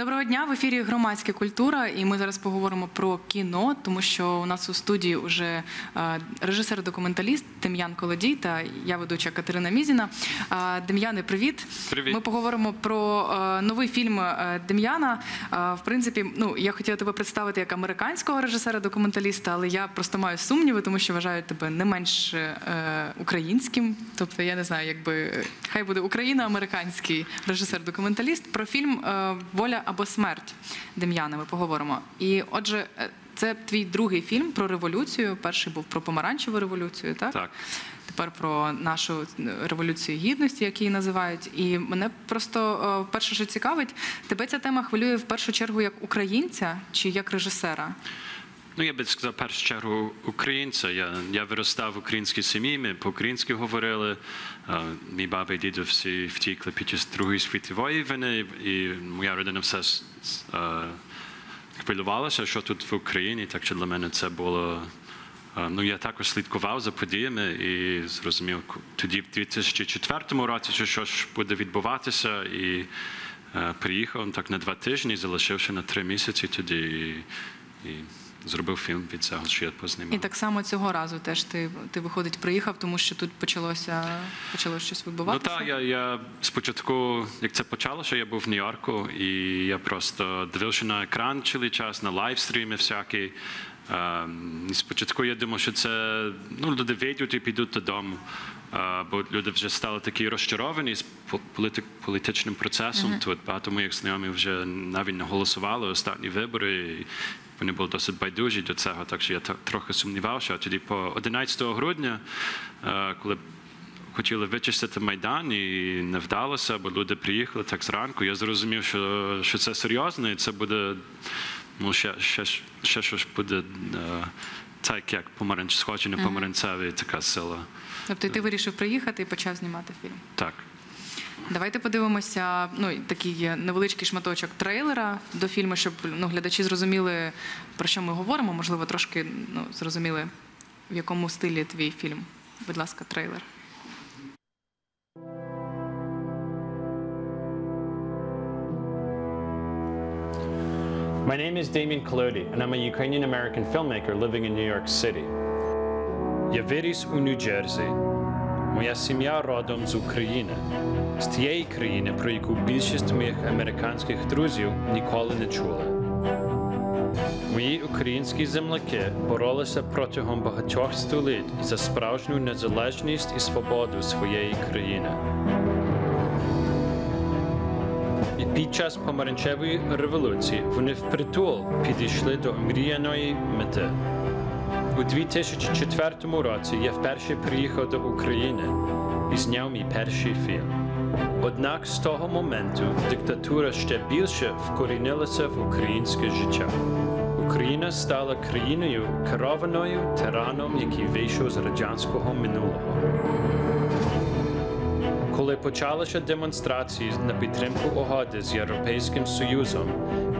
No Доброго дня в ефірі громадська культура, і ми зараз поговоримо про кіно, тому що у нас у студії вже е, режисер-документаліст Дем'ян Колодій та я ведуча Катерина Мізіна. Е, Дем'яне, привіт. Привіт. Ми поговоримо про е, новий фільм Дем'яна. В принципі, ну я хотіла тебе представити як американського режисера-документаліста, але я просто маю сумніви, тому що вважаю тебе не менш українським. Тобто, я не знаю, якби хай буде україно-американський режисер-документаліст про фільм Воля або смерть Дем'яна. Ми поговоримо. І отже, е, це твій другий фільм про революцію. Перший був про помаранчеву революцію, так? Так. Тепер про нашу е, революцію гідності, як її називають. І мене просто перше вперше що цікавить, тебе ця тема хвилює в першу чергу як українця чи як режисера? Ну, я би сказав, в першу чергу, українця. Я, я виростав в українській сім'ї, ми по-українськи говорили. Мій баба і дідо всі втікли під час Другої світової війни, і моя родина все хвилювалася, що тут в Україні. Так що для мене це було. Ну, я також слідкував за подіями і зрозумів тоді, в 2004 році, що щось буде відбуватися, і приїхав так на два тижні, залишився на три місяці тоді. І, і зробив фільм від цього, що я познімав. І так само цього разу теж ти, ти виходить, приїхав, тому що тут почалося почалося щось Ну відбуватися. так, я, я спочатку, як це почалося, я був в Нью-Йорку, і я просто дивився на екран цілий час, на лайвстріми всякі. І спочатку я думав, що це ну, люди вийдуть і підуть додому. Е, бо люди вже стали такі розчаровані з по- політик, політичним процесом. Тут багато моїх знайомих вже навіть не голосували останні вибори. І вони були досить байдужі до цього, так що я трохи сумнівався. А тоді по 11 грудня, е, коли хотіли вичистити майдан і не вдалося, бо люди приїхали так зранку. Я зрозумів, що, що це серйозно, і це буде ну, ще, ще, ще щось буде е, так, як помаранч, схоже на помаранцевий така сила. Тобто і ти вирішив приїхати і почав знімати фільм. Так. Давайте подивимося. Ну такий невеличкий шматочок трейлера до фільму, щоб ну глядачі зрозуміли про що ми говоримо. Можливо, трошки ну зрозуміли в якому стилі твій фільм. Будь ласка, трейлер. My name is Damien Kolodi, and I'm a Ukrainian American filmmaker living in New York City. Я виріс у Нью-Джерсі. Моя сім'я родом з України, з тієї країни, про яку більшість моїх американських друзів ніколи не чули. Мої українські земляки боролися протягом багатьох століть за справжню незалежність і свободу своєї країни. І під час помаранчевої революції вони впритул підійшли до омріяної мети. У 2004 році я вперше приїхав до України і зняв мій перший фільм. Однак з того моменту диктатура ще більше вкорінилася в українське життя. Україна стала країною керованою тираном, який вийшов з радянського минулого. Коли почалися демонстрації на підтримку угоди з Європейським Союзом,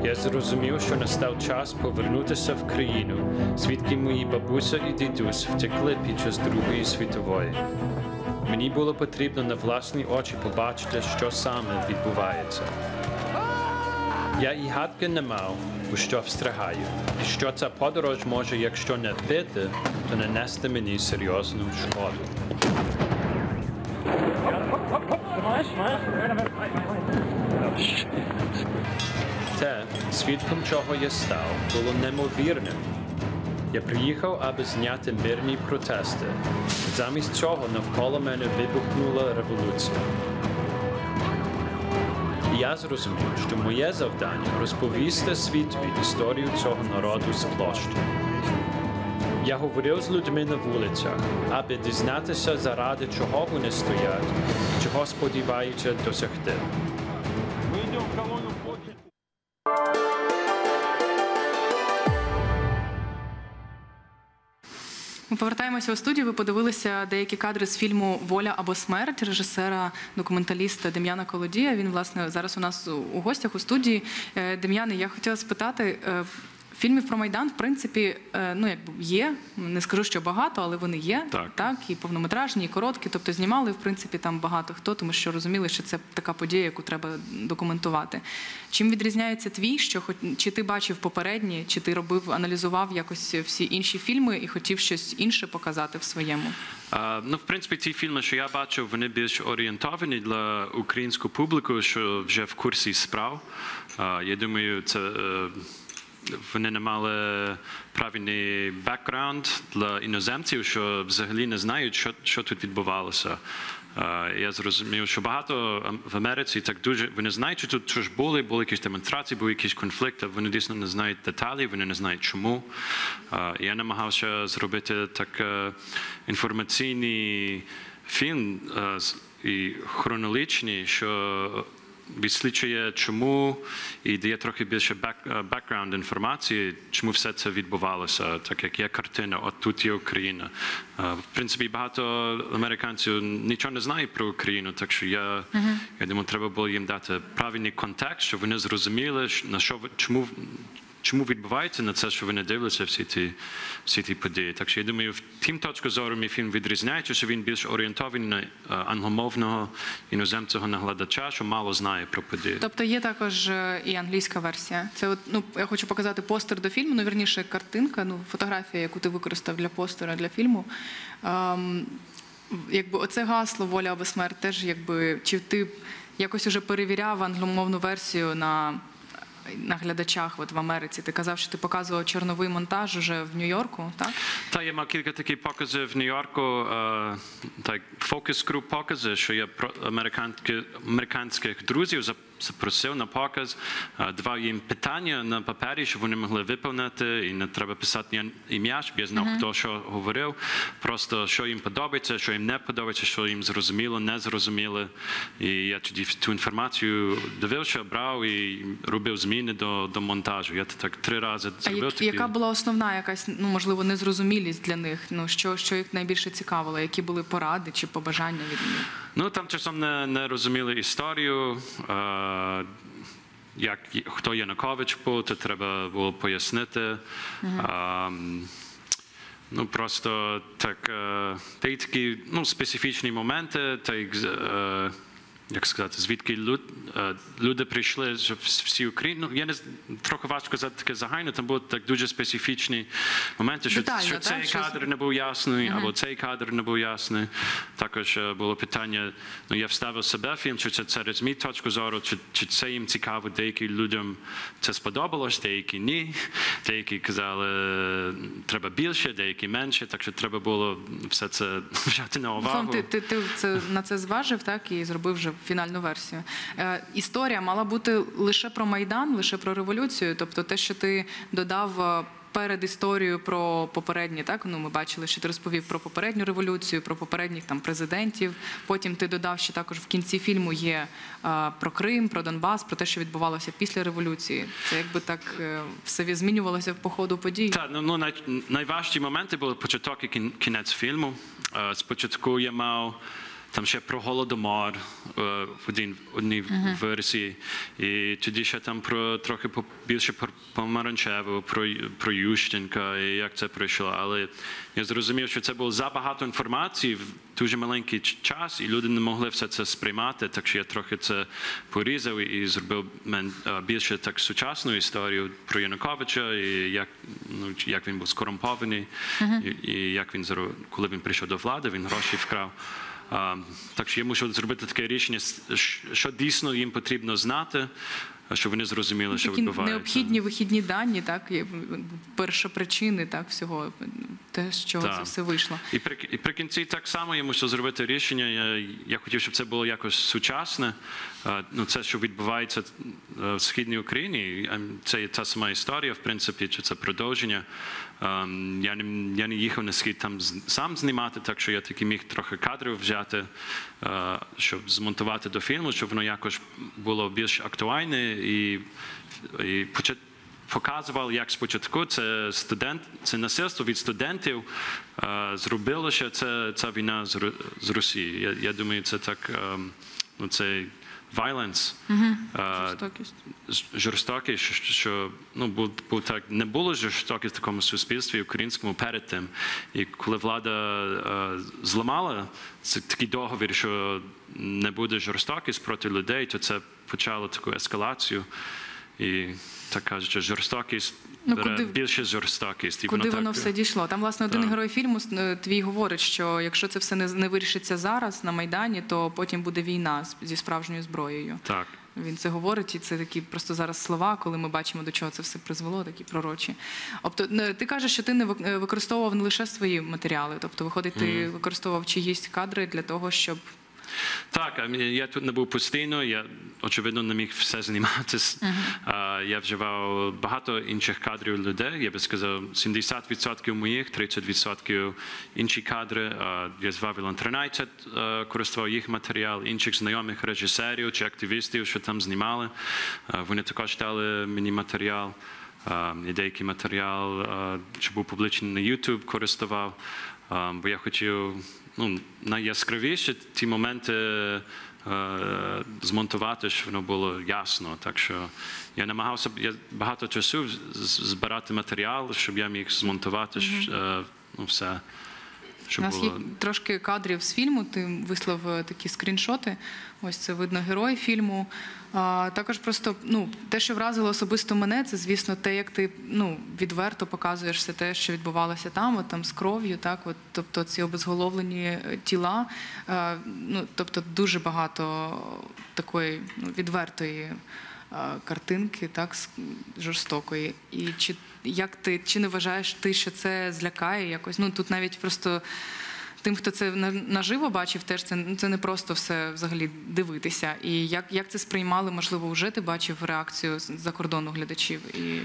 я зрозумів, що настав час повернутися в країну, звідки мої бабуся і дідусь втекли під час Другої світової. Мені було потрібно на власні очі побачити, що саме відбувається. Я і гадки не мав, у що встрягаю, і що ця подорож може, якщо не вбити, то нанести мені серйозну шкоду. Те, свідком чого я став, було неймовірним. Я приїхав, аби зняти мирні протести. Замість цього навколо мене вибухнула революція. Я зрозумів, що моє завдання розповісти світові історію цього народу з площі. Я говорив з людьми на вулицях, аби дізнатися, заради чого вони стоять, чого сподіваються досягти. Повертаємося у студію. Ви подивилися деякі кадри з фільму Воля або смерть режисера, документаліста Дем'яна Колодія. Він власне зараз у нас у гостях у студії. Е, Дем'яне, я хотіла спитати. Е, Фільмів про Майдан, в принципі, е, ну якби є. Не скажу, що багато, але вони є. Так. і повнометражні, і короткі. Тобто знімали, в принципі, там багато хто, тому що розуміли, що це така подія, яку треба документувати. Чим відрізняється твій? Що хоч чи ти бачив попередні, чи ти робив, аналізував якось всі інші фільми і хотів щось інше показати в своєму? А, ну, в принципі, ті фільми, що я бачив, вони більш орієнтовані для української публіки, що вже в курсі справ. А, я думаю, це. Вони не мали правильний бекграунд для іноземців, що взагалі не знають, що, що тут відбувалося. Е, Я зрозумів, що багато в Америці так дуже вони знають, що тут що ж були, були якісь демонстрації, були якісь конфлікти. Вони дійсно не знають деталі, вони не знають чому. Е, Я намагався зробити так е, інформаційний фільм і хронологічний, що відслідчує, чому і дає трохи більше бекграунд інформації, чому все це відбувалося, так як є картина, от тут є Україна. Е, В принципі, багато американців нічого не знають про Україну, так що я, я думаю, треба було їм дати правильний контекст, щоб вони зрозуміли, на що чому. Чому відбувається на це, що ви не дивилися всі ті, всі ті події? Так що я думаю, в тім точку зору мій фільм відрізняється, що він більш орієнтований на е, англомовного іноземцього наглядача, що мало знає про події. Тобто є також е, і англійська версія. Це от ну я хочу показати постер до фільму. Ну вірніше, картинка, ну фотографія, яку ти використав для постера для фільму. Ем, якби оце гасло воля або смерть теж якби чи ти якось уже перевіряв англомовну версію на. На глядачах, от в Америці, ти казав, що ти показував чорновий монтаж уже в Нью-Йорку, так? Та я мав кілька таких показів в Нью-Йорку, е, так фокус груп покази, що я про американських, друзів запросив на показ, е, давав їм питання на папері, щоб вони могли виповнити, і не треба писати ім'я, щоб я знав, хто що говорив. Просто що їм подобається, що їм не подобається, що їм зрозуміло, не зрозуміло. І я тоді цю інформацію дивився, брав і робив зміни до, до монтажу. Я так три рази А зробив. як, яка була основна якась ну можливо незрозумілість для них? Ну що, що їх найбільше цікавило? Які були поради чи побажання від них? Ну там часом не, не розуміли історію. Е, як хто Янукович був, то треба було пояснити. Е, ну просто так, е, та й такі ну, специфічні моменти, та з- е, як сказати, звідки люд, е, люди прийшли вс- всі Україні. Ну, я не з- трохи важко сказати таке загально, там були так дуже специфічні моменти, що, Детально, що так? цей кадр не був ясний, або цей кадр не був ясний. Також е, було питання: ну я вставив себе в фільм, чи це через мій точку зору, чи, чи це їм цікаво, деяким людям це сподобалось, деякі ні. Деякі казали, треба більше, деякі менше. Так що треба було все це взяти на увагу. Фон, ти, ти, ти це на це зважив, так і зробив вже фінальну версію. Е, історія мала бути лише про майдан, лише про революцію. Тобто, те, що ти додав. е, Перед історією про попередні, так ну ми бачили, що ти розповів про попередню революцію, про попередніх там президентів. Потім ти додав, що також в кінці фільму є е, про Крим, про Донбас, про те, що відбувалося після революції. Це якби так все змінювалося по ходу подій. Так, ну, ну най, найважчі моменти були початок і кін- кінець фільму. Спочатку я мав там ще про голодомор е, в один, одній версії. І тоді ще там про трохи більше про помаранчеву, про, про Ющенка і як це пройшло. Але я зрозумів, що це було забагато інформації в дуже маленький час, і люди не могли все це сприймати. Так що я трохи це порізав і зробив е, більше так сучасну історію про Януковича, і як, ну, як він був скорумпований, і, і як він коли він прийшов до влади, він гроші вкрав. Так що я мушу зробити таке рішення, що дійсно їм потрібно знати, щоб вони зрозуміли, що Такі відбувається. необхідні вихідні дані, так і першопричини, так всього те, з чого Так. це все вийшло. І при, і при кінці так само я мушу зробити рішення. Я, я хотів, щоб це було якось сучасне. Ну, це, що відбувається е, в східній Україні, це є та сама історія, в принципі, чи це продовження. Я не, я не їхав на схід там сам знімати, так що я таки міг трохи кадрів взяти, щоб змонтувати до фільму, щоб воно якось було більш актуальне і, і показував, як спочатку це студент, це насильство від студентів е, зробило, що це ця війна з, Росії. Я, я думаю, це так ем, ну, це violence. Е, Жорстокість. ж- жорстокий, що, ну, був, був так, не було жорстокість в такому суспільстві українському перед тим. І коли влада е, зламала це такий договір, що не буде жорстокість проти людей, то це почало таку ескалацію. І так кажучи, жорстокість Ну, куди- більше жорстокість. І Куди воно воно так, все дійшло? Там, власне, один Так. герой фільму е, твій говорить, що якщо це все не, не вирішиться зараз на Майдані, то потім буде війна зі справжньою зброєю. Так. Він це говорить, і це такі просто зараз слова, коли ми бачимо, до чого це все призвело, такі пророчі. Тобто, не- ти кажеш, що ти не е, використовував не лише свої матеріали, тобто, виходить, ти використовував чиїсь кадри для того, щоб Так, я тут не був постійно, я очевидно не міг все знімати. А, Я вживав багато інших кадрів людей. Я би сказав, 70% моїх, 30% інші кадри. Я з Вавилон 13 е, користував їх матеріал, інших знайомих режисерів чи активістів, що там знімали. Вони також дали мені матеріал. Деякий матеріал, що був публічний на YouTube, користував. Бо я хотів ну, найяскравіше ті моменти е, змонтувати, щоб воно було ясно. Так що я намагався я багато часу збирати матеріал, щоб я міг змонтувати mm -hmm. ну, все. У Щоб нас є трошки кадрів з фільму. Ти вислав е, такі скріншоти. Ось це видно герой фільму. А, також просто ну те, що вразило особисто мене, це звісно те, як ти ну відверто показуєш все те, що відбувалося там, от там з кров'ю, так от тобто ці обезголовлені е, тіла. Е, ну тобто дуже багато такої ну, відвертої. Е, Картинки так жорстокої, і чи як ти чи не вважаєш ти, що це злякає якось? Ну тут навіть просто тим, хто це наживо бачив, теж це, ну, це не просто все взагалі дивитися. І як, як це сприймали, можливо, вже ти бачив реакцію за кордону глядачів? І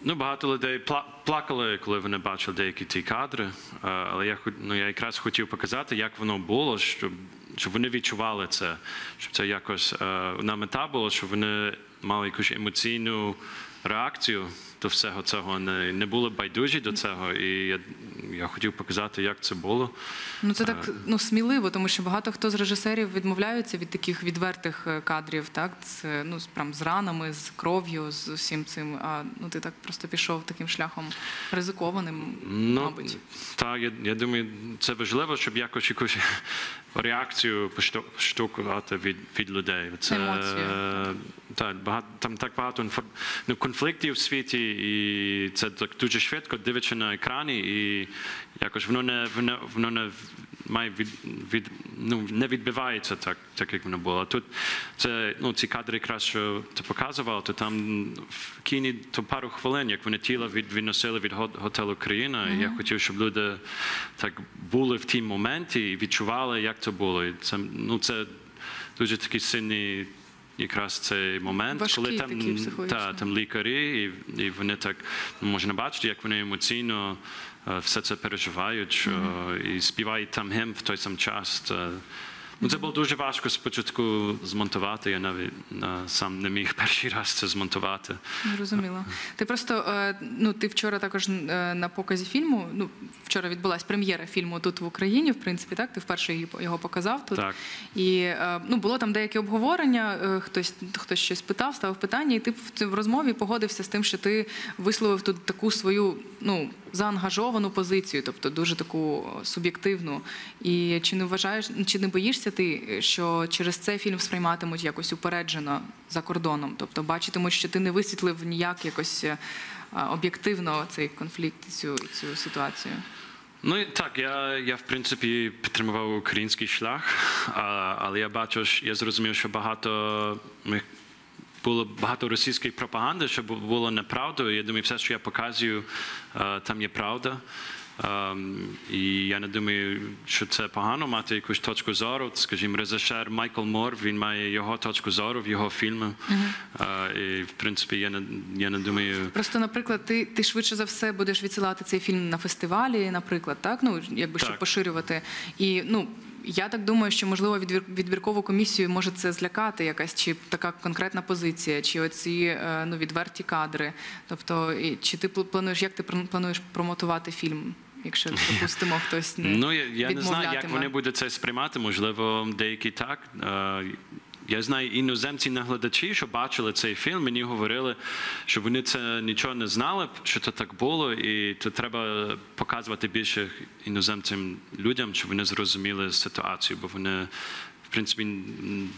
Ну, багато людей пла- плакали, коли вони бачили деякі ті кадри. Е, Але я ну, я якраз хотів показати, як воно було, щоб, щоб вони відчували це, щоб це якось е, на мета було, щоб вони мали якусь емоційну реакцію до всього цього, не, не були байдужі до цього. І я, я хотів показати, як це було. ну це так ну сміливо, тому що багато хто з режисерів відмовляються від таких відвертих е, кадрів, так це ну прям з ранами, з кров'ю, з усім цим. А ну ти так просто пішов таким шляхом ризикованим, Ну, мабуть. Так, я, я думаю, це важливо, щоб якось якусь реакцію пошту- від, від людей. Це, Емоцію. е, так, багато, там так багато інфор... ну, конфліктів в світі, і це так дуже швидко дивиться на екрані, і якось воно не, воно, воно не має від, від, ну, не відбивається так, так, як воно було. А Тут це, ну, ці кадри, якраз, ти показував, то там в кіні то пару хвилин, як вони тіло від, відносили від го- готелю Країна. І я хотів, щоб люди так були в тім моменті і відчували, як це було. І це, ну, це дуже такий сильний. Якраз цей момент, Важкі коли там, та, там лікарі, і, і вони так ну, можна бачити, як вони емоційно е, все це переживають, що, і співають там гімн в той сам час. Та, ну, це було дуже важко спочатку змонтувати. Я навіть сам не міг перший раз це змонтувати. Зрозуміло. Ти просто е, ну ти вчора також е, на показі фільму. Ну вчора відбулася прем'єра фільму тут в Україні. В принципі, так ти вперше його показав тут. Так. І е, ну було там деяке обговорення. Хтось хтось щось питав, ставив питання, і ти в розмові погодився з тим, що ти висловив тут таку свою ну заангажовану позицію, тобто дуже таку суб'єктивну. І чи не вважаєш, чи не боїшся ти, що через це фільм сприйматимуть якось упереджено за кордоном? Тобто бачитимуть, що ти не висвітлив ніяк якось е, об'єктивно цей конфлікт, цю, цю ситуацію. Ну так, я, я в принципі підтримував український шлях, але я бачу, я зрозумів, що багато було багато російської пропаганди, що було неправдою. Я думаю, все, що я показую, е, там є правда. Ем, І я не думаю, що це погано мати якусь точку зору. Скажімо, режисер Майкл Мор, він має його точку зору в його фільмах. Е, І в принципі, я не, я не думаю. Просто, наприклад, ти, ти швидше за все будеш відсилати цей фільм на фестивалі, наприклад, так? Ну, якби щоб Так. поширювати. І ну. Я так думаю, що можливо відбір, відбіркову комісію може це злякати, якась чи така конкретна позиція, чи оці е, ну відверті кадри. Тобто, чи ти пл- плануєш, як ти плануєш промотувати фільм, якщо допустимо хтось не Ну, я, я не знаю, як вони будуть це сприймати. Можливо, деякі так. Е, я знаю іноземці наглядачі, що бачили цей фільм, мені говорили, що вони це нічого не знали, що це так було, і то треба показувати більше іноземцям людям, щоб вони зрозуміли ситуацію, бо вони. В принципі,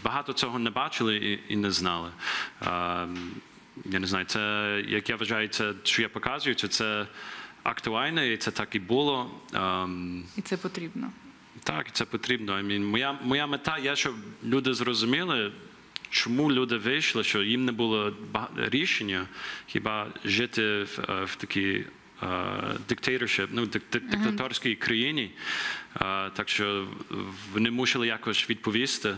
багато цього не бачили і, і не знали. Я не знаю, це як я вважаю, це що я показую, це актуально, і це так і було. Ам, І це потрібно. так, це потрібно. I mean, моя, моя мета є, щоб люди зрозуміли, чому люди вийшли, що їм не було рішення хіба жити в, е, в такій е, ну, дик- дик- диктаторській країні. Е, так що вони мусили якось відповісти,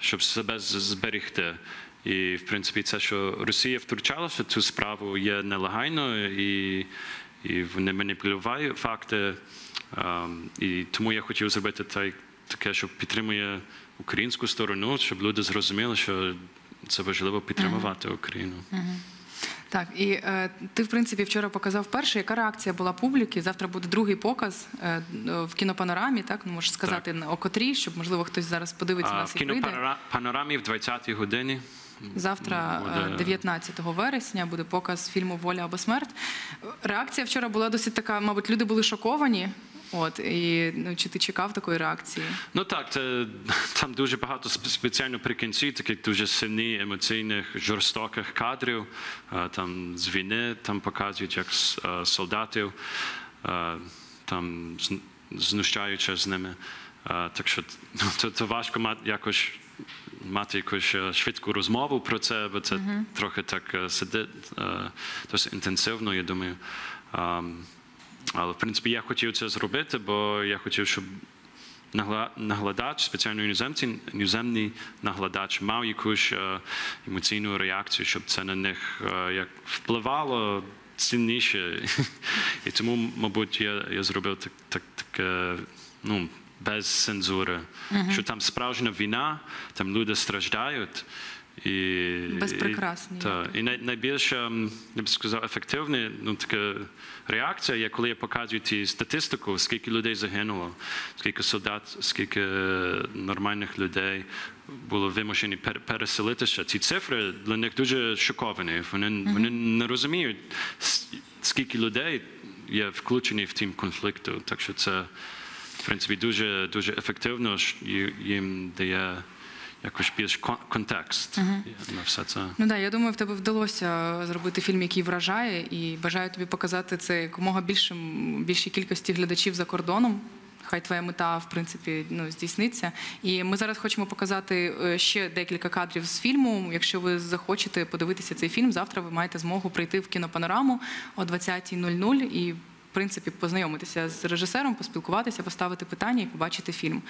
щоб себе зберегти. І, в принципі, це, що Росія втручалася в цю справу, є нелегальною, і, і вони маніпулювали факти. Ем, І тому я хотів зробити так- таке, що підтримує українську сторону, щоб люди зрозуміли, що це важливо підтримувати Україну. Так, і е, ти, в принципі, вчора показав перший. Яка реакція була публіки? Завтра буде другий показ е, в кінопанорамі, так? Ну, можеш сказати, о котрій, щоб, можливо, хтось зараз подивиться А нас в і прийде. кінопанорамі в 20-й годині. Завтра, е, 19 вересня, буде показ фільму Воля або смерть. Реакція вчора була досить така, мабуть, люди були шоковані. От і ну чи ти чекав такої реакції? Ну так, це там дуже багато спеціально при кінці таких дуже сильних емоційних жорстоких кадрів. Е, Там з війни там показують як с- е, солдатів, е, там з- знущаючи з ними. Е, Так що ну, це важко мати якось. Мати якусь швидку розмову про це, бо це трохи так сидить досить інтенсивно, я думаю. Але в принципі я хотів це зробити, бо я хотів, щоб нагла- наглядач, спеціально іноземці, іноземний наглядач мав якусь емоційну реакцію, щоб це на них як впливало сильніше. І тому, мабуть, я, я зробив так, так, таке, ну, без цензури. Що там справжня війна, там люди страждають. І, Без прикрас і, та, і най, найбільш, ем, я б сказав, ефективна ну, така реакція, є коли я показую ті статистику, скільки людей загинуло, скільки солдат, скільки е, нормальних людей було вимушені пер- переселитися. Ці цифри для них дуже шоковані. Вони, вони не розуміють, скільки людей є включені в тім конфлікту. Так що це, принципі, дуже, дуже ефективно їм дає якось більш кон- контекст на все це. Ну да, я думаю, в тебе вдалося зробити фільм, який вражає, і бажаю тобі показати це якомога більшим більшій кількості глядачів за кордоном. Хай твоя мета, в принципі, ну, здійсниться. І ми зараз хочемо показати е, ще декілька кадрів з фільму. Якщо ви захочете подивитися цей фільм, завтра ви маєте змогу прийти в кінопанораму о 20.00 і, в принципі, познайомитися з режисером, поспілкуватися, поставити питання і побачити фільм.